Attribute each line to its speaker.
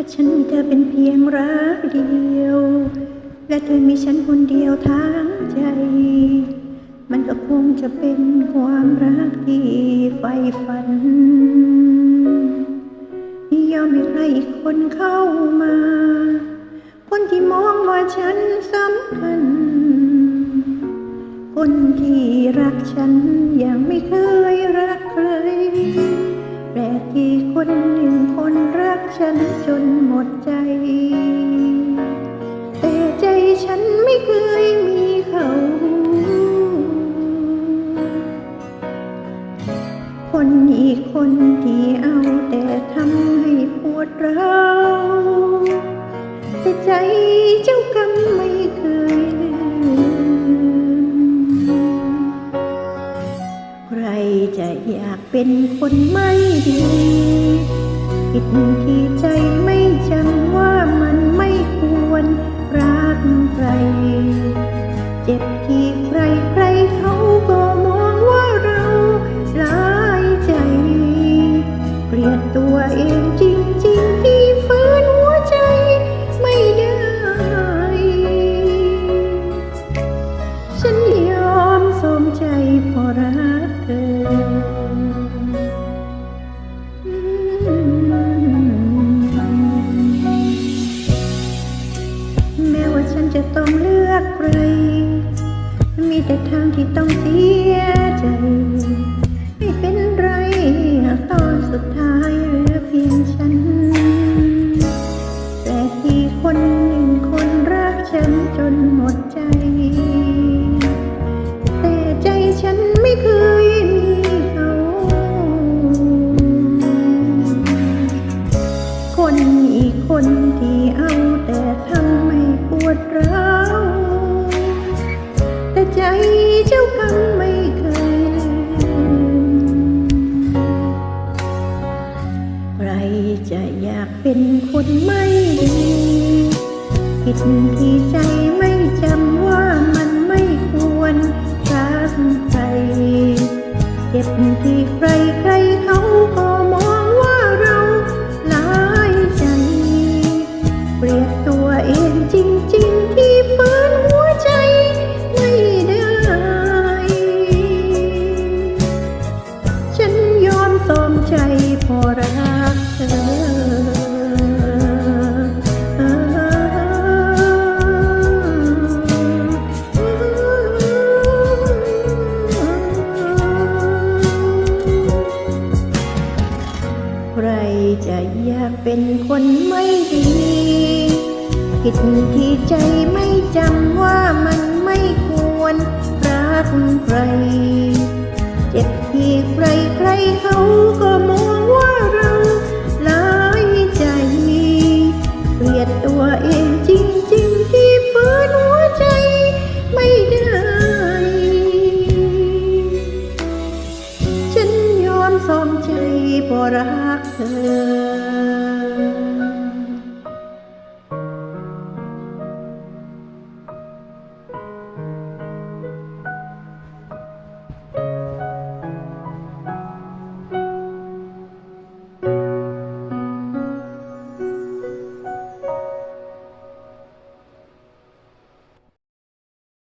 Speaker 1: ถ้าฉันมีเธอเป็นเพียงรักเดียว และเธอมีฉันคนเดียวทั้งใจ มันก็คงจะเป็นความรักที่ใฝ่ฝันยอมให้ใครอีกคนเข้ามา คนที่มองว่าฉันสำคัญ คนที่รักฉันอย่างไม่เคยรักใครแปลกที่คนหนึ่ง ฉันจนหมดใจ แต่ใจฉันไม่เคยมีเขา คนอีกคนที่เอาแต่ทำให้ปวดร้าวแต่ใจเจ้ากรรมไม่เคยลืมใครจะอยากเป็นคนไม่ดี ผิดที่ใจไม่จำว่า จะต้องเลือกใคร มีแต่ทางที่ต้องเสียใจ ไม่เป็นไรหากตอนสุดท้ายเหลือเพียงฉัน แต่ที่คนหนึ่งคนรักฉันจนหมดใจ วดร้าวแต่ใจเจ้าคงไม่เคยลืมใครจะอยากเป็นคนไม่ดีผิดที่ใจไม่ รจะอยากเป็นคนไม่ดี ผิดที่ใจไม่จำว่ามันไม่ควรรักใคร เจ็บที่ใครใครเขาก็มอง love.